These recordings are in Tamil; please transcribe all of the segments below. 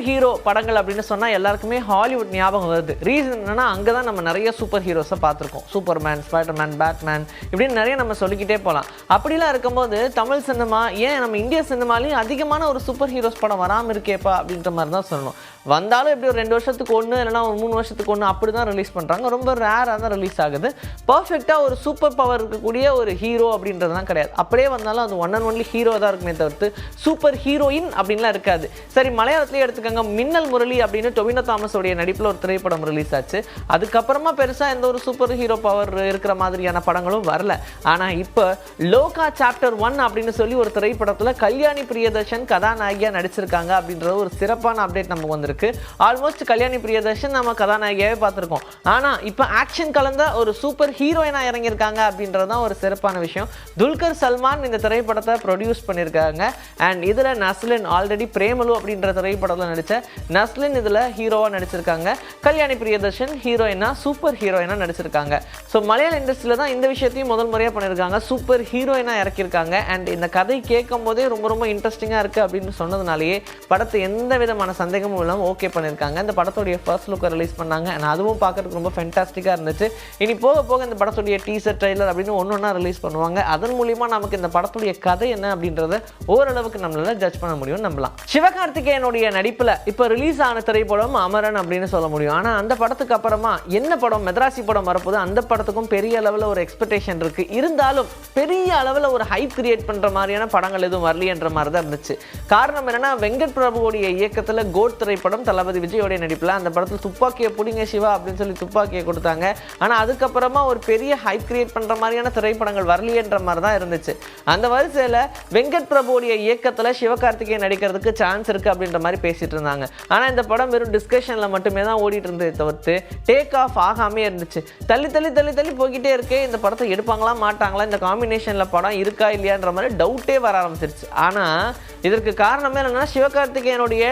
சூப்பர் ஹீரோ படங்கள் அப்படின்னு சொன்னால் எல்லாருக்குமே ஹாலிவுட் ஞாபகம் வருது. ரீசன் என்னன்னா அங்கே தான் நம்ம நிறைய சூப்பர் ஹீரோஸை பார்த்துருக்கோம். Super man spider man batman இப்படின்னு நிறைய நம்ம சொல்லிக்கிட்டே போகலாம் அப்படிலாம் இருக்கும்போது தமிழ் சினிமா ஏன் நம்ம இந்திய சினிமாலையும் அதிகமான ஒரு சூப்பர் ஹீரோஸ் படம் வராமல் இருக்கேப்பா அப்படின்ற மாதிரி தான் சொல்லணும். வந்தாலும் எப்படி ஒரு ரெண்டு வருஷத்துக்கு ஒன்று இல்லைனா ஒரு மூணு வருஷத்துக்கு ஒன்று அப்படி தான் ரிலீஸ் பண்ணுறாங்க ரொம்ப ரேராக தான் ரிலீஸ் ஆகுது. பர்ஃபெக்டாக ஒரு சூப்பர் பவர் இருக்கக்கூடிய ஒரு ஹீரோ அப்படின்றதுலாம் கிடையாது. அப்படியே வந்தாலும் அது ஒன் அண்ட் ஒன்லி ஹீரோ தான் இருக்குமே தவிர்த்து சூப்பர் ஹீரோயின் அப்படின்லாம் இருக்காது. சரி மலையாளத்துலேயே இருக்காங்க மின்னல் முரளி அப்படின்னு டொவினோ தாமஸோடைய நடிப்பில் ஒரு திரைப்படம் ரிலீஸ் ஆச்சு. அதுக்கப்புறமா பெருசாக எந்த ஒரு சூப்பர் ஹீரோ பவர் இருக்கிற மாதிரியான படங்களும் வரல. ஆனால் இப்போ லோகா சாப்டர் ஒன் அப்படின்னு சொல்லி ஒரு திரைப்படத்தில் கல்யாணி பிரியதர்ஷன் கதாநாயகியாக நடிச்சிருக்காங்க அப்படின்ற ஒரு சிறப்பான அப்டேட் நமக்கு வந்திருக்கு. ஆல்மோஸ்ட் கல்யாணி பிரியதர்ஷன் நம்ம கதாநாயகியாவே பார்த்துருக்கோம். ஆனால் இப்போ ஆக்ஷன் கலந்த ஒரு சூப்பர் ஹீரோயினாக இறங்கியிருக்காங்க அப்படின்றது தான் ஒரு சிறப்பான விஷயம். துல்கர் சல்மான் இந்த திரைப்படத்தை ப்ரொடியூஸ் பண்ணியிருக்காங்க. அண்ட் இதில் நஸ்லின் ஆல்ரெடி பிரேமலு அப்படின்ற திரைப்படத்தில் நடித்த நஸ்லின் இதில் ஹீரோவாக நடிச்சிருக்காங்க. கல்யாணி பிரியதர்ஷன் ஹீரோயினா சூப்பர் ஹீரோயினாக நடிச்சிருக்காங்க. ஸோ மலையாள இண்டஸ்ட்ரியில் தான் இந்த விஷயத்தையும் முதல் முறையாக பண்ணியிருக்காங்க சூப்பர் ஹீரோயினாக இறக்கியிருக்காங்க. அண்ட் இந்த கதை கேட்கும் போதே ரொம்ப ரொம்ப இன்ட்ரெஸ்டிங்காக இருக்குது அப்படின்னு சொன்னதுனாலேயே படத்தை எந்த விதமான சந்தேகமும் இல்லாமல் ஓகே பண்ணியிருக்காங்க. இந்த படத்துடைய ஃபர்ஸ்ட் லுக்கை ரிலீஸ் பண்ணாங்க. அண்ட் அதுவும் பார்க்கறதுக்கு ரொம்ப ஃபென்டாஸ்டிக்காக இருந்துச்சு. இனி போக போக இந்த படத்துடைய டீசர் ட்ரைலர் அப்படின்னு ஒன்று ஒன்றா ரிலீஸ் பண்ணுவாங்க. அதன் மூலிமா நமக்கு இந்த படத்துடைய கதை என்ன அப்படின்றத ஓரளவுக்கு நம்மளால் ஜட்ஜ் பண்ண முடியும் நம்பலாம். சிவகார்த்திகேயனுடைய நடிப்பில் இப்போ ரிலீஸ் ஆன திரைப்படம் அமரன் அப்படின்னு சொல்ல முடியும். ஆனால் அந்த படத்துக்கு அப்புறமா என்ன படம் மெத்ராசி படம் வரப்போது அந்த படத்துக்கும் பெரிய அளவில் ஒரு எக்ஸ்பெக்டேஷன் இருக்கு. இருந்தாலும் பெரிய அளவில் ஒரு ஹைப் கிரியேட் பண்ணுற மாதிரியான படங்கள் எதுவும் வரலையன்ற மாதிரி தான் இருந்துச்சு. காரணம் என்னன்னா வெங்கட் பிரபுவோடைய இயக்கத்தில் கோட் திரைப்படம் தளபதி விஜயோடைய நடிப்பில் அந்த படத்தில் துப்பாக்கியை பிடிங்க சிவா அப்படின்னு சொல்லி துப்பாக்கியை கொடுத்தாங்க. ஆனால் அதுக்கப்புறமா ஒரு பெரிய ஹைப் கிரியேட் பண்ணுற மாதிரியான திரைப்படங்கள் வரலையன்ற மாதிரி தான் இருந்துச்சு. அந்த வரிசையில் வெங்கட் பிரபுவோடைய இயக்கத்தில் சிவகார்த்திகேயன் நடிக்கிறதுக்கு சான்ஸ் இருக்குது அப்படின்ற மாதிரி பேசிட்டு இருந்தாங்க ஆனால் இந்த படம் வெறும் டிஸ்கஷனில் மட்டுமே தான் ஓடிட்டு இருந்ததை தவிர்த்து டேக் ஆஃப் ஆகாமே இருந்துச்சு. தள்ளி தள்ளி தள்ளி தள்ளி போய்கிட்டே இருக்கே இந்த படத்தை எடுப்பாங்களா மாட்டாங்களா இந்த காம்பினேஷனில் படம் இருக்கா இல்லையான்ற மாதிரி டவுட்டே வர ஆரம்பிச்சிருச்சு. ஆனால் இதற்கு காரணமே என்னென்னா சிவகார்த்திகேயனுடைய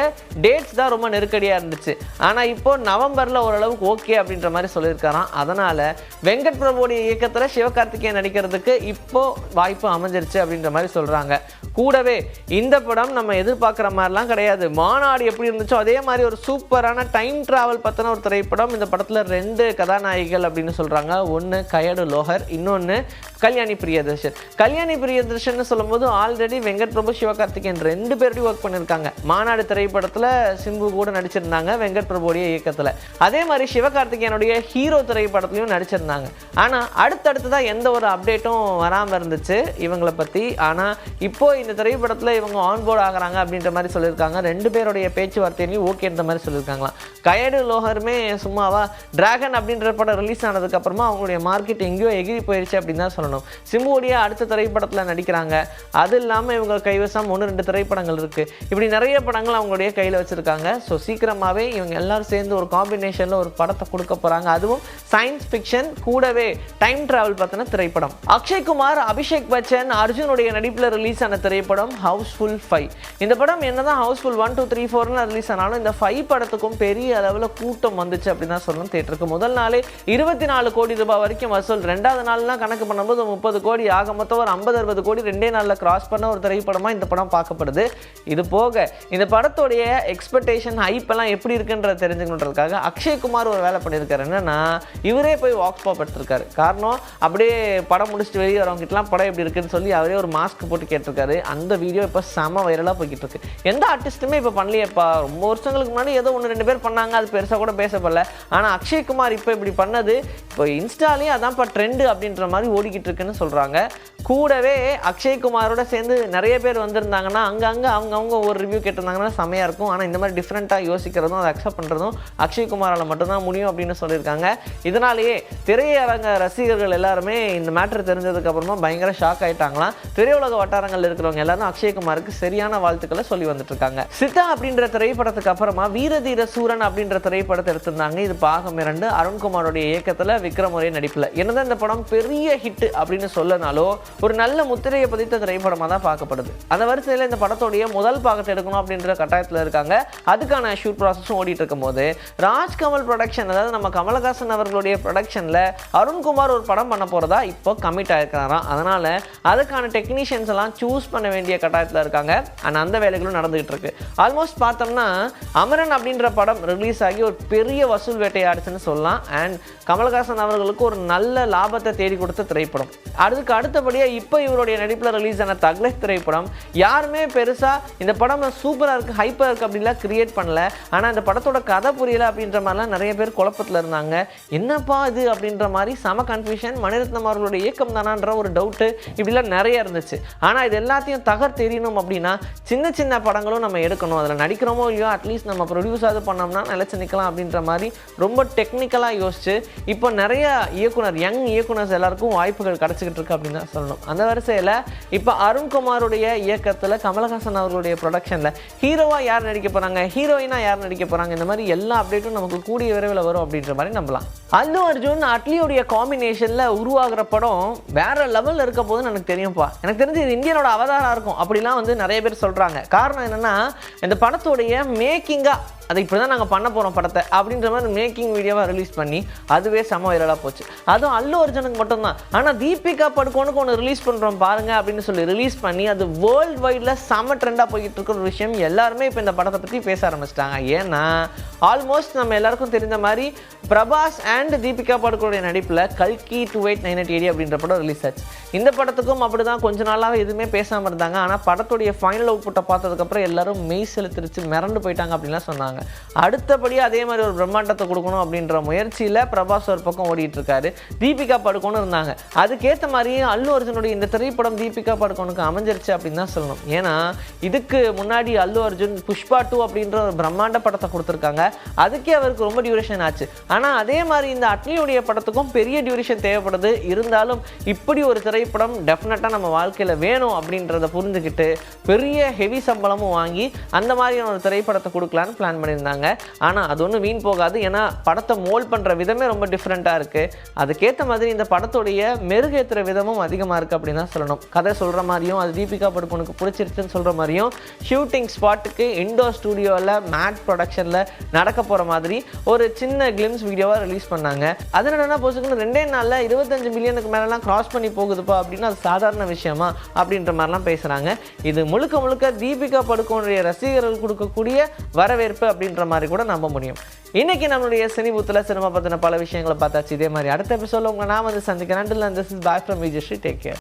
டேட்ஸ் தான் ரொம்ப நெருக்கடியாக இருந்துச்சு. ஆனால் இப்போது நவம்பரில் ஓரளவுக்கு ஓகே அப்படின்ற மாதிரி சொல்லியிருக்காராம். அதனால் வெங்கட் பிரபுடைய இயக்கத்தில் சிவகார்த்திகேயன் நடிக்கிறதுக்கு இப்போது வாய்ப்பு அமைஞ்சிருச்சு அப்படின்ற மாதிரி சொல்கிறாங்க கூடவே இந்த படம் நம்ம எதிர்பார்க்குற மாதிரிலாம் கிடையாது. மாநாடு எப்படி இருந்துச்சோ அதே மாதிரி ஒரு சூப்பரான டைம் ட்ராவல் பற்றின ஒரு திரைப்படம். இந்த படத்தில் ரெண்டு கதாநாயகிகள் அப்படின்னு சொல்கிறாங்க ஒன்று கயடு லோஹர் இன்னொன்று கல்யாணி பிரியதர்ஷன். கல்யாணி பிரியதர்ஷன் சொல்லும்போது ஆல்ரெடி வெங்கட் பிரபு சிவகார்த்திகேயன் ரெண்டு பேருடையும் ஒர்க் பண்ணியிருக்காங்க மாநாடு திரைப்படத்தில் சிம்பு கூட நடிச்சிருந்தாங்க வெங்கட் பிரபுடைய இயக்கத்தில். அதே மாதிரி சிவகார்த்திகேயனுடைய ஹீரோ திரைப்படத்துலையும் நடிச்சிருந்தாங்க. ஆனால் அடுத்தடுத்ததாக எந்த ஒரு அப்டேட்டும் வராமல் இருந்துச்சு இவங்களை பற்றி ஆனால் இப்போது இந்த திரைப்படத்தில் இவங்க ஆன்போர்ட் ஆகுறாங்க அப்படின்ற மாதிரி சொல்லியிருக்காங்க. ரெண்டு பேருடைய பேச்சுவார்த்தையிலையும் ஓகேன்ற மாதிரி சொல்லியிருக்காங்களாம். கயடு லோகருமே சும்மாவா டிராகன் அப்படின்ற படம் ரிலீஸ் ஆனதுக்கப்புறமா அவங்களுடைய மார்க்கெட் எங்கேயோ எகிரி போயிடுச்சு அப்படின்னு தான் சொல்லணும். சிம்புவுடைய அடுத்த திரைப்படத்தில் நடிக்கிறாங்க. அது இல்லாமல் இவங்க கைவசம் ஒன்று ரெண்டு திரைப்படங்கள் இருக்குது இப்படி நிறைய படங்கள் அவங்களுடைய கையில் வச்சுருக்காங்க. ஸோ சீக்கிரமாகவே இவங்க எல்லாரும் சேர்ந்து ஒரு காம்பினேஷனில் ஒரு படத்தை கொடுக்க போகிறாங்க அதுவும் சயின்ஸ் ஃபிக்ஷன் கூடவே டைம் டிராவல் பற்றின திரைப்படம். அக்ஷய்குமார் அபிஷேக் பச்சன் அர்ஜுனுடைய நடிப்பில் ரிலீஸ் ஆன திரைப்படம் ஹவுஸ்ஃபுல் ஃபைவ் இந்த படம் என்னதான் ஹவுஸ்ஃபுல் ஒன் டூ த்ரீ ஃபோர்னு ரிலீஸ் ஆனாலும் இந்த ஃபைவ் படத்துக்கும் பெரிய அளவில் கூட்டம் வந்துச்சு அப்படின்னு தான் சொல்லணும் தேட்டருக்கு முதல் நாளே இருபத்தி நாலு கோடி ரூபாய் வரைக்கும் வசூல். ரெண்டாவது நாள்லாம் கணக்கு பண்ணும்போது முப்பது கோடி ஆக மொத்தம் ஒரு ஐம்பது அறுபது கோடி ரெண்டே நாளில் கிராஸ் பண்ண ஒரு திரைப்படமாக இந்த படம் பார்க்கப்படுது. இது போக இந்த படத்துடைய எக்ஸ்பெக்டேஷன் ஹைப்பெல்லாம் எப்படி இருக்குன்றத தெரிஞ்சுக்கணுன்றதுக்காக அக்ஷய்குமார் ஒரு வேலை பண்ணியிருக்காரு. என்னன்னா இவரே போய் வாக்ஸ் பாப் எடுத்திருக்காரு. காரணம் அப்படியே படம் முடிச்சுட்டு வெளியே வரவங்ககிட்டலாம் படம் எப்படி இருக்குன்னு சொல்லி அவரே ஒரு மாஸ்க் போட்டு கேட்டிருக்காரு. அந்த வீடியோ இப்போ செம வைரலாக போய்கிட்டு இருக்கு. எந்த ஆர்டிஸ்ட்டுமே இப்போ பண்ணலையேப்பா. ரொம்ப வருஷங்களுக்கு முன்னாடி ஏதோ ஒன்று ரெண்டு பேர் பண்ணாங்க. அது பெருசாக கூட பேசப்படல. ஆனால் அக்ஷய்குமார் இப்போ இப்படி பண்ணது இப்போ இன்ஸ்டாலையும் அதான்ப்பா ட்ரெண்டு அப்படின்ற மாதிரி ஓடிக்கிட்டு இருக்குன்னு சொல்கிறாங்க கூடவே அக்ஷய்குமாரோட சேர்ந்து நிறைய பேர் வந்திருந்தாங்கன்னா அங்கங்கே அவங்கவுங்க ஒரு ரிவ்யூ கேட்டிருந்தாங்கன்னா செமையாக இருக்கும். ஆனால் இந்த மாதிரி டிஃப்ரெண்ட்டாக யோசிக்கிறதும் அதை அக்செப்ட் பண்ணுறதும் அக்ஷய்குமாரால் மட்டும்தான் முடியும் அப்படின்னு சொல்லியிருக்காங்க. இதனாலேயே திரையரங்க ரசிகர்கள் எல்லாருமே இந்த மேட்ரு தெரிஞ்சதுக்கப்புறமா பயங்கர ஷாக் ஆயிட்டாங்களாம். திரையுலக வட்டாரங்கள் இருக்கிறவங்க எல்லாரும் அக்ஷய்குமாருக்கு சரியான வாழ்த்துக்களை சொல்லி வந்துட்டுருக்காங்க. சித்தா அப்படின்ற திரைப்படத்துக்கு அப்புறமா வீரதீர சூரன் அப்படின்ற திரைப்படத்தை எடுத்திருந்தாங்க. இது பாகம் இரண்டு. அருண்குமாரோடைய இயக்கத்தில் விக்ரமுறை நடிப்பில். என்னதான் இந்த படம் பெரிய ஹிட் அப்படின்னு சொல்லனாலும் ஒரு நல்ல முத்திரையை பதித்த திரைப்படமாக தான் பார்க்கப்படுது. அந்த வரிசையில் இந்த படத்துடைய முதல் பாகத்தை எடுக்கணும் அப்படின்ற கட்டாயத்தில் இருக்காங்க. அதுக்கான ஷூட் ப்ராசஸும் ஓடிட்டு இருக்கும்போது ராஜ்கமல் ப்ரொடக்ஷன் அதாவது நம்ம கமலஹாசன் அவர்களுடைய ப்ரொடக்ஷனில் அருண்குமார் ஒரு படம் பண்ண போகிறதா இப்போ கமிட் ஆகிருக்கிறாராம் அதனால் அதுக்கான டெக்னீஷியன்ஸ் எல்லாம் சூஸ் பண்ண வேண்டிய கட்டாயத்தில் இருக்காங்க. அண்ட் அந்த வேலைகளும் நடந்துகிட்டு இருக்கு ஆல்மோஸ்ட் பார்த்தோம்னா அமரன் அப்படின்ற படம் ரிலீஸ் ஆகி ஒரு பெரிய வசூல் வேட்டையாடுச்சுன்னு சொல்லலாம். அண்ட் கமலஹாசன் அவர்களுக்கு ஒரு நல்ல லாபத்தை தேடி கொடுத்த திரைப்படம். அதுக்கு அடுத்தபடி அடுத்தபடியாக இப்போ இவருடைய நடிப்பில் ரிலீஸ் ஆன தக்லைஃப் திரைப்படம். யாருமே பெருசாக இந்த படம் சூப்பராக இருக்குது ஹைப்பராக இருக்குது அப்படின்லாம் கிரியேட் பண்ணல. ஆனால் இந்த படத்தோட கதை புரியல அப்படின்ற மாதிரிலாம் நிறைய பேர் குழப்பத்தில் இருந்தாங்க. என்னப்பா இது அப்படின்ற மாதிரி சம கன்ஃபியூஷன் மணிரத்னம் அவர்களுடைய இயக்கம் தானான்ற ஒரு டவுட்டு இப்படிலாம் நிறைய இருந்துச்சு. ஆனால் இது எல்லாத்தையும் தகர் தெரியணும் அப்படின்னா சின்ன சின்ன படங்களும் நம்ம எடுக்கணும். அதில் நடிக்கிறோமோ இல்லையோ அட்லீஸ்ட் நம்ம ப்ரொடியூஸ் ப்ரொடியூஸாவது பண்ணோம்னா நிலச்சி நிற்கலாம் அப்படின்ற மாதிரி ரொம்ப டெக்னிக்கலாக யோசிச்சு இப்போ நிறைய இயக்குனர் யங் இயக்குனர்ஸ் எல்லாருக்கும் வாய்ப்புகள் கிடச்சிக்கிட்டு இருக்கு அப்படின்னு சொல்லணும். பண்ணணும். அந்த வரிசையில் இப்போ அருண்குமாருடைய இயக்கத்தில் கமலஹாசன் அவர்களுடைய ப்ரொடக்ஷனில் ஹீரோவாக யார் நடிக்க போகிறாங்க ஹீரோயினாக யார் நடிக்க போகிறாங்க இந்த மாதிரி எல்லா அப்டேட்டும் நமக்கு கூடிய விரைவில் வரும் அப்படின்ற மாதிரி நம்பலாம். அல்லு அர்ஜுன் அட்லியோடைய காம்பினேஷனில் உருவாகிற படம் வேற லெவலில் இருக்க போதுன்னு எனக்கு தெரியும்ப்பா எனக்கு தெரிஞ்சு இது இந்தியனோட அவதாரம் இருக்கும். அப்படிலாம் வந்து நிறைய பேர் சொல்கிறாங்க காரணம் என்னென்னா இந்த படத்துடைய மேக்கிங்காக அதை இப்படி தான் நாங்கள் பண்ண போகிறோம் படத்தை அப்படின்ற மாதிரி மேக்கிங் வீடியோவாக ரிலீஸ் பண்ணி அதுவே செம வைரலாக போச்சு. அதுவும் அல்லு அர்ஜுனுக்கு மட்டும்தான். ஆனால் தீபிகா படுகோனுக்கு ஒன்று ரிலீஸ் பண்ணுறோம் பாருங்க அப்படின்னு சொல்லி ரிலீஸ் பண்ணி அது வேர்ல்டு வைடில் செம ட்ரெண்டாக போய்கிட்டு இருக்கிற ஒரு விஷயம். எல்லாருமே இப்போ இந்த படத்தை பற்றி பேச ஆரம்பிச்சிட்டாங்க. ஏன்னா ஆல்மோஸ்ட் நம்ம எல்லாருக்கும் தெரிந்த மாதிரி பிரபாஸ் அண்ட் தீபிகா படுக்கோடைய நடிப்பில் கல்கி two eight nine eight AD அப்படின்ற படம் ரிலீஸ் ஆச்சு. இந்த படத்துக்கும் அப்படி தான் கொஞ்ச நாளாக எதுவுமே பேசாமல் இருந்தாங்க. ஆனால் படத்துடைய ஃபைனல் அவுட்புட்டை பார்த்ததுக்கப்புறம் எல்லாரும் மெய் செலுத்திருச்சு மிரண்டு போயிட்டாங்க அப்படின்லாம் சொன்னாங்க. அடுத்தபடியாக அதே மாதிரி ஒரு பிரம்மாண்டத்தை கொடுக்கணும் அப்படின்ற முயற்சியில் பிரபாஸ் ஒரு பக்கம் ஓடிட்டு இருக்காரு தீபிகா படுக்கோன்னு இருந்தாங்க. அதுக்கேற்ற மாதிரியே அல்லு அர்ஜுனுடைய இந்த திரைப்படம் தீபிகா படுகோனுக்கு அமைஞ்சிருச்சு அப்படின்னு தான் சொல்லணும். ஏன்னா இதுக்கு முன்னாடி அல்லு அர்ஜுன் புஷ்பா டூ அப்படின்ற ஒரு பிரம்மாண்ட படத்தை கொடுத்துருக்காங்க. அதுக்கே அவருக்கு ரொம்ப டியூரேஷன் ஆச்சு. ஆனால் அதே மாதிரி இந்த அட்லியுடைய படத்துக்கும் பெரிய டியூரேஷன் தேவைப்படுது. இருந்தாலும் இப்படி ஒரு திரைப்படம் டெஃபினட்டாக நம்ம வாழ்க்கையில் வேணும் அப்படின்றத புரிஞ்சுக்கிட்டு பெரிய ஹெவி சம்பளமும் வாங்கி அந்த மாதிரியான ஒரு திரைப்படத்தை கொடுக்கலான்னு பிளான் பண்ணியிருந்தாங்க. ஆனால் அது ஒன்றும் வீண் போகாது. ஏன்னா படத்தை மோல் பண்ணுற விதமே ரொம்ப டிஃப்ரெண்ட்டாக இருக்குது அதுக்கேற்ற மாதிரி இந்த படத்துடைய மெருகேற்றுற விதமும் அதிகமாக இருக்குது அப்படின்னு தான் சொல்லணும். கதை சொல்கிற மாதிரியும் அது தீபிகா படுகோனுக்கு பிடிச்சிருச்சுன்னு சொல்கிற மாதிரியும் ஷூட்டிங் ஸ்பாட்டுக்கு இண்டோர் ஸ்டூடியோவில் மேட் ப்ரொடக்ஷனில் நடக்க போகிற மாதிரி ஒரு சின்ன கிளிம்ஸ் வீடியோவாக ரிலீஸ் பண்ணாங்க. அது என்னென்னா போச்சுக்கணும் ரெண்டே நாளில் இருபத்தஞ்சு மில்லியனுக்கு மேலெலாம் கிராஸ் பண்ணி போகுதுப்பா அப்படின்னு அது சாதாரண விஷயமா அப்படின்ற மாதிரிலாம் பேசுகிறாங்க இது முழுக்க முழுக்க தீபிகா படுகோனுடைய ரசிகர்கள் கொடுக்கக்கூடிய வரவேற்பு அப்படின்ற மாதிரி கூட நம்ப முடியும். இன்னைக்கு நம்மளுடைய சினிபூத்தில் சினிமா பற்றின பல விஷயங்களை பார்த்தாச்சு. இதே மாதிரி அடுத்த எபிசோட உங்களை நான் வந்து சந்திக்கிறேன். This is back from Vijayasri take care